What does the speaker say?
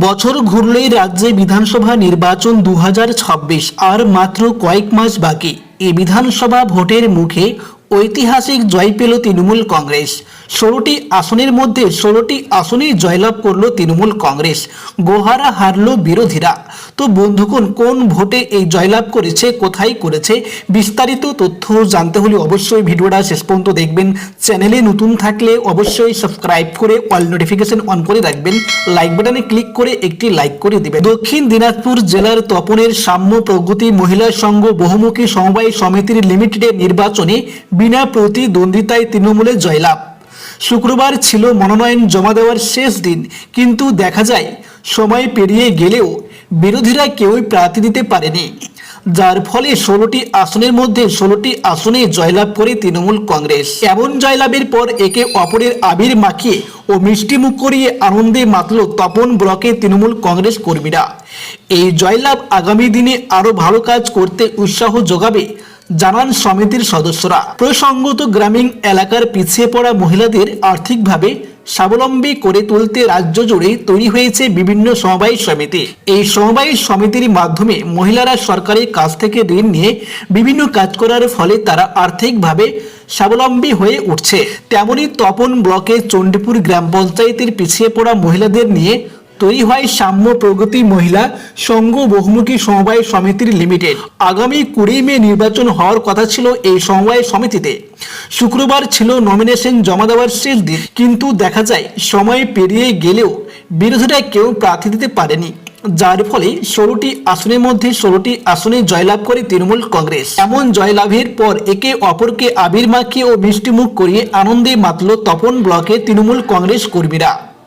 বছর ঘুরলেই রাজ্যে বিধানসভা নির্বাচন দু হাজার ছাব্বিশ, আর মাত্র কয়েক মাস বাকি। এ বিধানসভা ভোটের মুখে ঐতিহাসিক জয় পেল তৃণমূল কংগ্রেস। ষোলোটি আসনের মধ্যে ষোলোটি আসনেই জয়লাভ করল তৃণমূল কংগ্রেস। গোহারা হারল বিরোধীরা। তো বন্ধুগণ, কোন ভোটে এই জয়লাভ করেছে, কোথায় করেছে, বিস্তারিত তথ্য জানতে হলে অবশ্যই ভিডিওটা শেষ পর্যন্ত দেখবেন। চ্যানেলে নতুন থাকলে অবশ্যই সাবস্ক্রাইব করে অল নোটিফিকেশন অন করে রাখবেন। লাইক বাটনে ক্লিক করে একটি লাইক করে দিবেন। দক্ষিণ দিনাজপুর জেলার তপনের সাম্য প্রগতি মহিলা সংঘ বহুমুখী সমবায় সমিতির লিমিটেডের নির্বাচনে বিনা প্রতিদ্বন্দ্বিতায় তৃণমূলে জয়লাভ। শুক্রবার ছিল মনোনয়ন জমা দেওয়ার শেষ দিন, কিন্তু দেখা যায়, সময় পেরিয়ে গেলেও বিরোধীরা কেউই প্রার্থী দিতে পারেনি। যার ফলে ষোলোটি আসনের মধ্যে ষোলোটি আসনে জয়লাভ করে তৃণমূল কংগ্রেস। এমন জয়লাভের পর একে অপরের আবির মাখিয়ে ও মিষ্টি মুখ করিয়ে আনন্দে মাতল তপন ব্লকে তৃণমূল কংগ্রেস কর্মীরা। এই জয়লাভ আগামী দিনে আরও ভালো কাজ করতে উৎসাহ যোগাবে জানান সমিতির সদস্যরা। প্রসঙ্গত গ্রামীণ এলাকার পিছিয়ে পড়া মহিলাদের আর্থিকভাবে স্বাবলম্বী করে তুলতে রাজ্য জুড়ে তৈরি হয়েছে বিভিন্ন সমবায় সমিতি। এই সমবায় সমিতির মাধ্যমে মহিলারা সরকারের কাছ থেকে ঋণ নিয়ে বিভিন্ন কাজ করার ফলে তারা আর্থিকভাবে স্বাবলম্বী হয়ে উঠছে। তেমনি তপন ব্লকে চণ্ডীপুর গ্রাম পঞ্চায়েতের পিছিয়ে পড়া মহিলাদের নিয়ে তৈরি হয় সাম্য প্রগতি মহিলা সংঘ বহুমুখী সমবায় সমিতির লিমিটেড আগামী কুড়ি মে নির্বাচন হওয়ার কথা ছিল এই সমবায় সমিতিতে। শুক্রবার ছিল নমিনেশন জমা দেওয়ার শেষ দিন। কিন্তু দেখা যায়, সময় পেরিয়ে গেলেও বিরোধীরা কেউ প্রার্থী দিতে পারেনি। যার ফলে ষোলোটি আসনের মধ্যে ষোলোটি আসনে জয়লাভ করে তৃণমূল কংগ্রেস। এমন জয়লাভের পর একে অপরকে আবির মাখিয়ে ও মিষ্টিমুখ করিয়ে আনন্দে মাতল তপন ব্লকে তৃণমূল কংগ্রেস কর্মীরা।